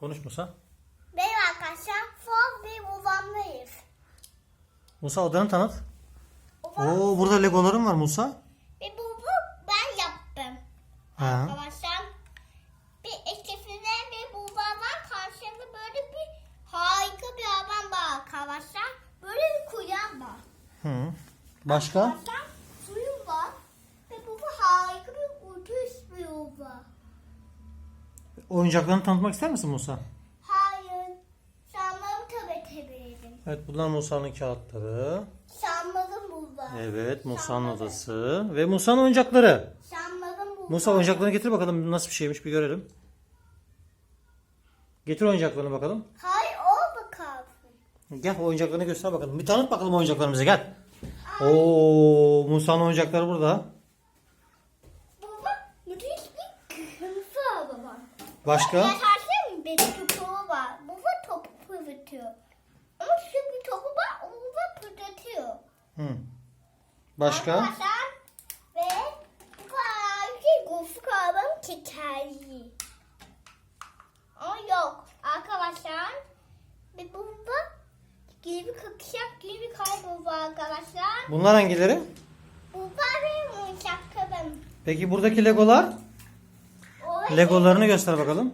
Konuş Musa. Merhaba arkadaşlar. Fol ve babamlayız. Musa odanı tanıt. Babam Oo burada legolarım var Musa. ve bu, bu ben yaptım. Ha. Arkadaşlar bir ekibine ve babamdan karşında böyle bir harika bir adam var arkadaşlar. Böyle bir kuyan var. Hı. Başka? Arkadaşlar suyum var. Ve bu bir harika bir ucuz bir yuva. Oyuncaklarını tanıtmak ister misin Musa? Hayır. Sanmamı tabii tabii. Evet bunlar Musa'nın kağıtları. Sanmadım burada. Evet Musa'nın odası. Ve Musa'nın oyuncakları. Sanmadım burada. Musa oyuncaklarını getir bakalım nasıl bir şeymiş bir görelim. Getir oyuncaklarını bakalım. Hayır o bakalım. Gel oyuncaklarını göster bakalım. Bir tanıt bakalım oyuncaklarımızı gel. Oo Musa'nın oyuncakları burada. Baba müthiş bir kırmızı araba Başka? Yaşarsın bir topu var. Baba topu fırlatıyor. Ama şu bir topu var onu da fırlatıyor. Hı. Başka? Arkadaşlar ve bu kadar ki gofuk arabanın tekerleği. Ama yok arkadaşlar. Ve burada gibi kakışak gibi bir kaybol var arkadaşlar. Bunlar hangileri? Bu var benim oyuncaklarım. Peki buradaki legolar? Legolarını göster bakalım.